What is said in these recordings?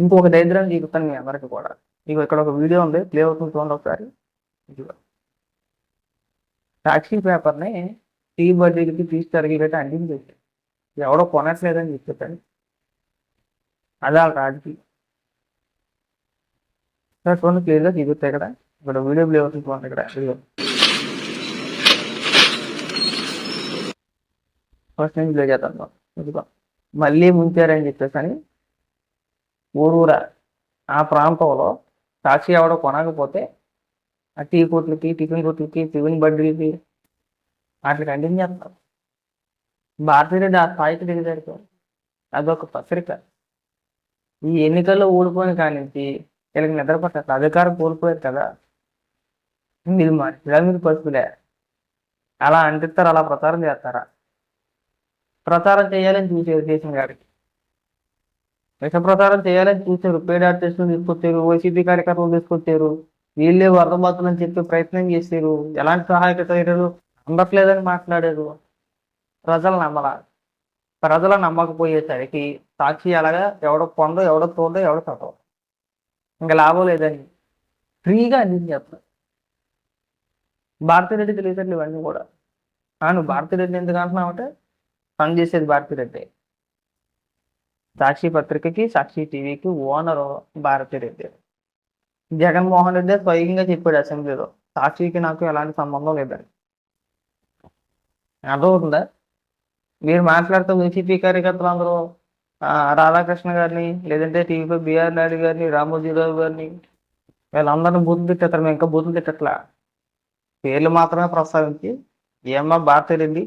ఇంకొక డైగ్రామ్ చూపుతాను మీ అందరికి కూడా. ఇక ఇక్కడ ఒక వీడియో ఉంది ప్లే అవుతుంది చూడండి ఒకసారి. ఇదిగో. సాక్షి పేపర్ని టీ బడ్డీలకి తీసి తరిగిపెట్టి అంటించేసి ఎవడో కొనట్లేదని చెప్పాడు. అదే వాళ్ళ రాజకీయం. సార్ చూడండి క్లియర్గా చూపిస్తాయి ఇక్కడ ఇక్కడ వీడియో ప్లే అవుతుంది చూడండి ఇక్కడ. వీడియో ఫస్ట్ నుంచి ప్లే చేద్దాం మళ్ళీ ముంచారని చెప్పేసి అని ఊరూర. ఆ ప్రాంతంలో సాక్షి ఎవడో కొనకపోతే ఆ టీ కొట్లకి టిఫిన్ కొట్లకి టిఫిన్ బడ్డీలకి వాటికి కంటిన్యూ చేస్తారు. భారతీయుడు ఆ స్థాయికి దిగజారు అదొక పత్రిక. ఈ ఎన్నికల్లో ఓడిపోయిన కానించి వీళ్ళకి నిద్ర అధికారం కోల్పోయారు కదా. మీరు ఇలా మీరు పసుపులే అలా అంటిస్తారు? అలా ప్రచారం చేస్తారా? ప్రచారం చేయాలని చూసేది దేశం గారికి ప్రచారం చేయాలని చూశారు. పేడ ఆర్టిస్టులు తీసుకొచ్చారు. వైసీపీ కార్యకర్తలు తీసుకొచ్చారు. వీళ్ళే వరదబాతులని చెప్పి ప్రయత్నం చేశారు. ఎలాంటి సహాయక చర్యలు అందట్లేదని మాట్లాడారు. ప్రజలు నమ్మల ప్రజలు నమ్మకపోయేసరికి సాక్షి అలాగా ఎవడో పొందో ఎవడో తోడో ఎవడో చదవ ఇంకా లాభం లేదని ఫ్రీగా అందించేస్తారు భారతిరెడ్డి తెలియదు ఇవన్నీ కూడా. అవును భారతిరెడ్డి ఎందుకు అంటున్నావు అంటే పని చేసేది భారతిరెడ్డి సాక్షి పత్రికకి సాక్షి టీవీకి ఓనరు భారతిరెడ్డి జగన్మోహన్ రెడ్డి స్వయంగా చెప్పాడు అసెంబ్లీలో. సాక్షికి నాకు ఎలాంటి సంబంధం లేదని అర్థమవుతుందా? మీరు మాట్లాడుతూ వైసీపీ కార్యకర్తలు అందరూ రాధాకృష్ణ గారిని లేదంటే టీవీపై బిఆర్ నాయుడు గారిని రామోజీరావు గారిని వీళ్ళందరినీ బూతులు తిట్టేస్తారు మేము ఇంకా బూతులు తిట్టట్లా? పేర్లు మాత్రమే ప్రస్తావించి ఏమ్మా భారతిరెడ్డి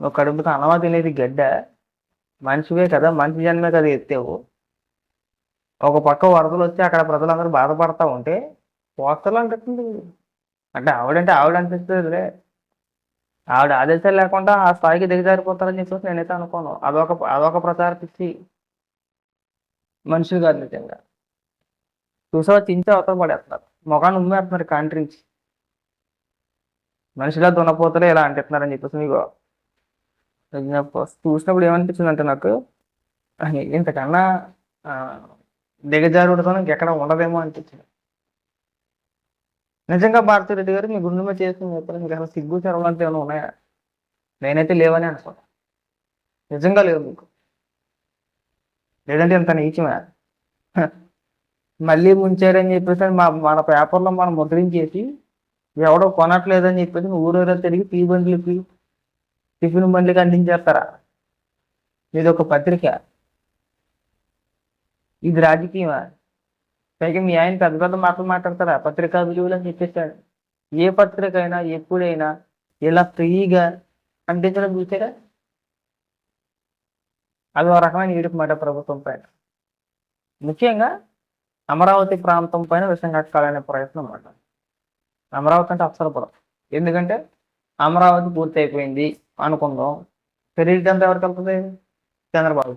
నువ్వు కడుపుతో అనవా తినేది గడ్డ? మనిషివే కదా మనిషి జన్మే కదా ఎత్తావు. ఒక పక్క వరదలు వచ్చి అక్కడ ప్రజలందరూ బాధపడతా ఉంటే పోస్తలు అనిపిస్తుంది. అంటే ఆవిడంటే ఆవిడ అనిపిస్తుందిలే. ఆవిడ ఆదేశాలు లేకుండా ఆ స్థాయికి దిగజారిపోతారని చెప్పేసి నేనైతే అనుకోను. అదొక అదొక ప్రచార పిచ్చి మనుషులు కాదు నిజంగా. చూసావా? చించి అవతల పడేస్తున్నారు. మొఖాన్ని ఉమ్మేస్తున్నారు నుంచి. మనిషిగా దున్నపోతలే ఇలా అంటున్నారని చెప్పేసి మీకు చూసినప్పుడు ఏమనిపించింది అంటే నాకు ఇంతకన్నా ఆ, దిగజారుడుతనం ఇంకెక్కడ ఉండదేమో అనిపించింది. నిజంగా భారతిరెడ్డి గారు మీ గుండె మీద చేసుకుని చెప్పారు ఇంకా సిగ్గు చెరవలు ఏమైనా ఉన్నాయా? నేనైతే లేవని అనుకోను. నిజంగా లేవు మీకు. లేదంటే ఇంత నీచమే? మళ్ళీ ముంచారని చెప్పేసి మా మన పేపర్లో మనం ముద్రించేసి ఎవడో కొనట్లేదని చెప్పేసి ఊరూరా తిరిగి టీ బండ్లకి టిఫిన్ బండ్లకి అందించేస్తారా ఇది ఒక పత్రిక. ఇది రాజకీయమా? పైగా మీ ఆయన పెద్ద పెద్ద మాటలు మాట్లాడతారా? పత్రికా విలువలు అని చెప్పేశాడు. ఏ పత్రిక అయినా ఎప్పుడైనా ఇలా ఫ్రీగా అందించడం చూసారా? అది ఒక రకమైన ఈడుపు మాట ప్రభుత్వం పైన. ముఖ్యంగా అమరావతి ప్రాంతం పైన విషయం కట్టాలనే ప్రయత్నం అన్నమాట. అమరావతి అంటే అప్సరపురం ఎందుకంటే అమరావతి పూర్తి అయిపోయింది అనుకుందాం. క్రెడిట్ అంతా ఎవరికి వెళ్తుంది? చంద్రబాబు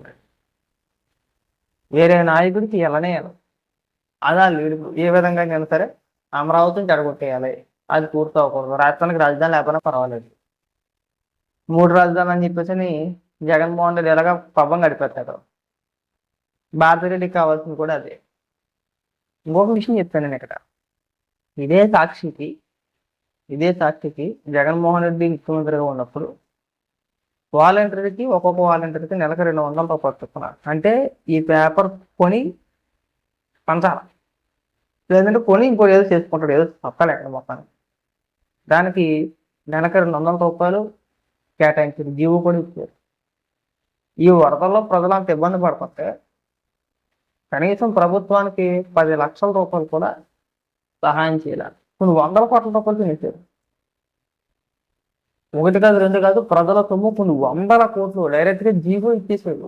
వేరే నాయకుడికి వెళ్ళనే వెళ్ళదు. అదా లీడు ఏ విధంగా అయినా సరే అమరావతిని చెడగొట్టేయాలి. అది పూర్తి అవ్వకూడదు. రాష్ట్రానికి రాజధాని లేకపోయినా పర్వాలేదు. మూడు రాజధానులు అని చెప్పేసి అని జగన్మోహన్ రెడ్డి ఎలాగ పబ్బం గడిపేస్తాడు? భారతరెడ్డికి కావాల్సింది కూడా అదే. ఇంకొక విషయం చెప్తాను నేను ఇక్కడ. ఇదే సాక్షికి ఇదే సాక్షికి జగన్మోహన్ రెడ్డి ముఖ్యమంత్రిగా ఉన్నప్పుడు వాలంటీర్కి ఒక్కొక్క వాలంటీర్కి నెలకు రెండు వందల రూపాయలు చొప్పున. అంటే ఈ పేపర్ కొని పంచాల. లేదంటే కొని ఇంకోటి ఏదో చేసుకుంటాడు ఏదో తప్పలే మొత్తానికి. దానికి నెలకు రెండు వందల రూపాయలు కేటాయించారు జీవో కూడా ఇచ్చారు. ఈ వరదల్లో ప్రజలు అంత ఇబ్బంది పడుతుంటే కనీసం ప్రభుత్వానికి పది లక్షల రూపాయలు కూడా సహాయం చేయాలి. కొన్ని వందల కోట్ల రూపాయలు తినేశారు ఒకటి కాదు రెండు కాదు ప్రజల సొమ్ము కొన్ని వందల కోట్లు డైరెక్ట్గా జీవో ఇచ్చేసాడు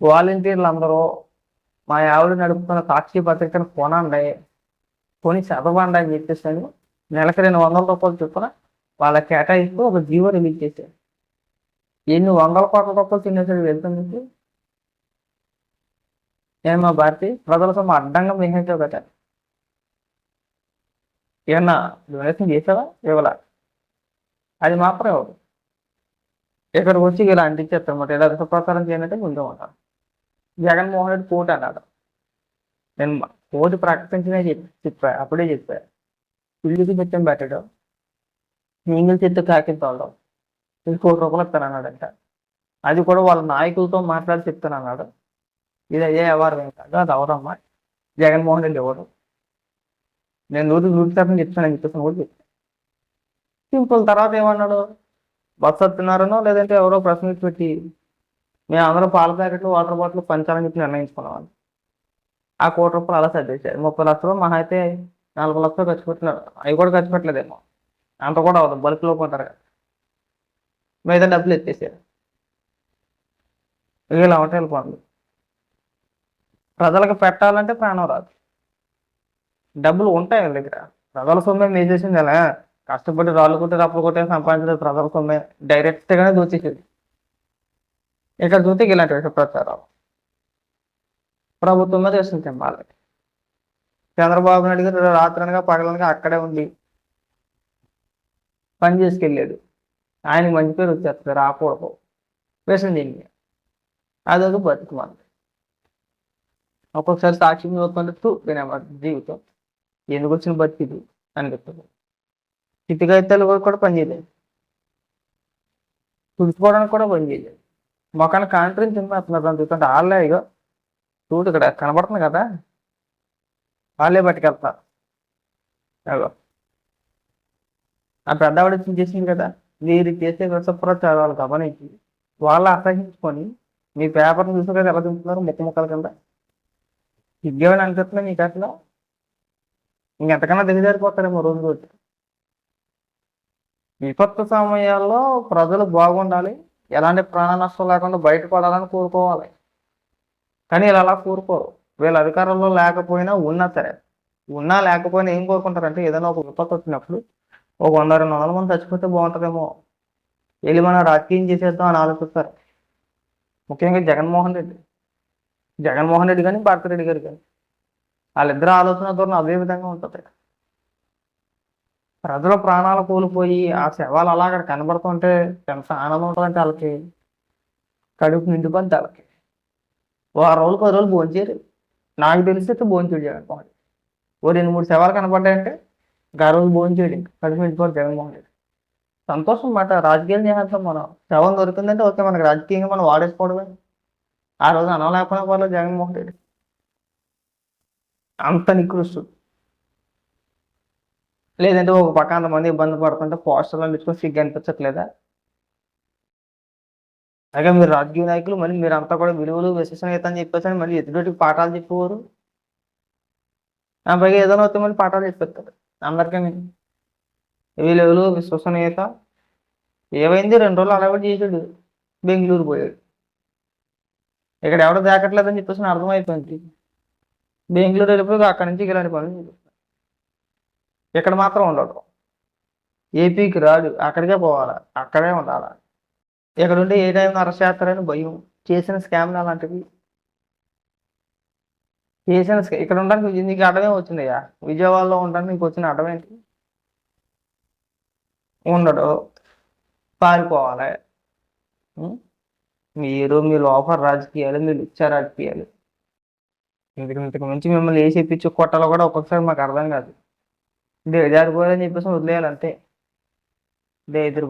వాలంటీర్లు అందరూ మా ఆవిడ నడుపుతున్న సాక్షి పత్రికను కొనండి కొని చదవండి అని చెప్పేసాను నెలకు నెలకి రెండు వందల రూపాయలు చొప్పున వాళ్ళ కేటాయిస్తూ ఒక జీవో రిలీజ్ చేశాడు ఎన్ని వందల కోట్ల రూపాయలు తినేసాడు వెళ్తుంది ఏమో భారతి ప్రజల సొమ్ము అడ్డంగా మింగించావు కదా ఏమన్నా డొనేషన్ చేసావా? ఇవ్వలా. అది మాత్రం ఇవ్వదు ఇక్కడికి వచ్చి ఇలా అంటించేస్తారన్నమాట ఇలా ప్రచారం చేయాలంటే ముందు ఉంటాను జగన్మోహన్ రెడ్డి కోటి అన్నాడు. నేను మ- కోటి ప్రకటించనే చెప్పి చెప్పా. అప్పుడే చెప్పా. ఇల్లుకి బిచ్చం పెట్టడు. నీళ్ళు చెట్టు కాకింతోళ్ళం ఇది కోటి రూపాయలు ఇస్తాను అన్నాడంట అది కూడా వాళ్ళ నాయకులతో మాట్లాడి చెప్తాను అన్నాడు ఇది అయ్యే వ్యవహారం కాదు అది అవరమ్మా జగన్మోహన్ రెడ్డి ఎవరు? నేను నూరు నూరు శాతం చెప్తానని చెప్పేసి కూడా చెప్పాను సింపుల్ తర్వాత ఏమన్నాడు? బస్సు వస్తున్నారనో లేదంటే ఎవరో ప్రశ్న పెట్టి మేము అందరం పాల ప్యాకెట్లు వాటర్ బాటిల్ పంచాలని చెప్పి నిర్ణయించుకున్నాం ఆ కోటి రూపాయలు అలా సర్దేశారు ముప్పై లక్షలు మహా అయితే నలభై లక్షలు ఖర్చు పెట్టినారు. అవి కూడా ఖర్చు పెట్టలేదేమో. అంత కూడా అవదు బల్క్లో పోతారు కదా. మిగతా డబ్బులు ఎత్తేసారు. వీళ్ళు అవటేలు వెళ్ళిపోండి ప్రజలకు పెట్టాలంటే ప్రాణం రాదు. డబ్బులు ఉంటాయి వాళ్ళ దగ్గర. ప్రజల సొమ్మే మేసేసింది అలా కష్టపడి రాళ్ళు కొట్టి రప్పులు కొట్టే సంపాదించలేదు ప్రజల సొమ్మే. డైరెక్ట్గానే దోచేసేది. ఇక్కడ చూస్తే ఇలాంటి విషయ ప్రచారాలు. ప్రభుత్వం మీద వేసిన చెంపాలి చంద్రబాబు నాయుడు గారు రాత్రనగా పగలనగా అక్కడే ఉండి పని చేసుకెళ్ళాడు. ఆయనకి మంచి పేరు వచ్చేస్తుంది రాకూడదు. వేసిన దీనికి అదొక బతుకు మనకి ఒక్కొక్కసారి సాక్షి చూస్తుంటే తూ జీవితం. ఎందుకు వచ్చిన బతికిది? అనిపిస్తుంది చిట్టికాయితాలు కూడా పనిచేయలేదు తుడుచుకోవడానికి కూడా పనిచేయలేదు మొక్కని కాంట్రీని తిమ్మేస్తున్నారు దాన్ని చూస్తుంటే వాళ్ళే ఇగో చూడు ఇక్కడ కనబడుతుంది కదా. వాళ్ళే పట్టుకెళ్తారు అగో. ఆ పెద్దవాడు వచ్చి చేసింది కదా? మీరు చేసే విషప్రచారాలు గమనించి. వాళ్ళు అసహించుకొని మీ పేపర్ని చూసుకుంటే కదా ఎలా తింటున్నారు ముక్క ముక్కల కింద? సిగ్గేమని అనిపిస్తుంది మీకు అసలు ఇంకెంతకన్నా దిగజారిపోతారేమో రోజు రోజు. విపత్తు సమయాల్లో ప్రజలు బాగుండాలి. ఎలాంటి ప్రాణ నష్టం లేకుండా బయటపడాలని కోరుకోవాలి. కానీ వీళ్ళు అలా కోరుకోరు. వీళ్ళ అధికారంలో లేకపోయినా ఉన్నా సరే. ఉన్నా లేకపోయినా ఏం కోరుకుంటారంటే ఏదైనా ఒక విపత్తు వచ్చినప్పుడు ఒక వంద రెండు వందల మంది చచ్చిపోతే బాగుంటుందేమో. వెళ్ళి మనం రాజకీయం చేసేద్దాం అని ఆలోచిస్తారు. ముఖ్యంగా జగన్మోహన్ రెడ్డి. జగన్మోహన్ రెడ్డి కానీ భారతిరెడ్డి గారు కానీ వాళ్ళిద్దరు ఆలోచన ధోరణి అదే విధంగా ఉంటుంది. ప్రజల ప్రాణాలు కోల్పోయి ఆ శవాలు అలా అక్కడ కనబడుతుంటే ఎంత ఆనందం ఉంటుందంటే వాళ్ళకి. కడుపు నిండిపోద్ది వాళ్ళకి వారం రోజులు పది రోజులు భోంచేరు నాకు తెలిసి అయితే భోంచేడు జగన్మోహన్ రెడ్డి. ఓ రెండు మూడు శవాలు కనపడ్డాయంటే ఇంకా ఆ రోజు భోంచేడు ఇంకా. కడుపు నిండిపోదు జగన్మోహన్ రెడ్డి. సంతోషం మాట. రాజకీయాలు చేసేద్దాం మనం శవం దొరికిందంటే ఓకే మనకి రాజకీయంగా మనం వాడేసుకోవడమే. ఆ రోజు అనలేకపోయినా పర్లేదు జగన్మోహన్ రెడ్డి అంత నికృష్టుడు లేదంటే ఒక పక్క అంతమంది ఇబ్బంది పడుతుంటే పోస్టర్లు అందించుకొని సిగ్గు అనిపించట్లేదా? అలాగే మీరు రాజకీయ నాయకులు మళ్ళీ మీరంతా కూడా విలువలు విశ్వసనీయత అని చెప్పేసి అని మళ్ళీ ఎదుటి పాఠాలు చెప్పేవారు? నా పైగా ఏదైనా వస్తే మళ్ళీ పాఠాలు చెప్పేస్తారు. అందరికీ విలువలు విశ్వసనీయత? ఏమైంది? రెండు రోజులు అలవాటు చేసాడు బెంగళూరు పోయాడు. ఇక్కడ ఎవరు దాకట్లేదని చెప్పేసి అర్థమైపోయింది. బెంగళూరు వెళ్ళిపోయి అక్కడి నుంచి ఇలాంటి పనులు ఇక్కడ మాత్రం ఉండడు ఏపీకి రాడు. అక్కడికే పోవాలా? అక్కడే ఉండాలా? ఇక్కడ ఉంటే ఏ టైం అరెస్ట్ చేస్తారని భయం. చేసిన స్కామ్లు అలాంటివి. చేసిన స్కా- ఇక్కడ ఉండడానికి నీకు అడ్డమే వచ్చిందయ్యా విజయవాడలో ఉండడానికి నీకు వచ్చిన అడ్డం ఏంటి ఉండడు. పారిపోవాలి. మీరు మీ లోపల రాజకీయాలు మీరు ఇచ్చా రాజకీయాలు. ఇంతకు ఇంతకు మించి మిమ్మల్ని వేసి ఇప్పించి కొట్టాలో కూడా ఒక్కొక్కసారి మాకు అర్థం కాదు. దిగజారిపోయాలని చెప్పేసి వదిలేయాలి అంతే. దే ఎదురు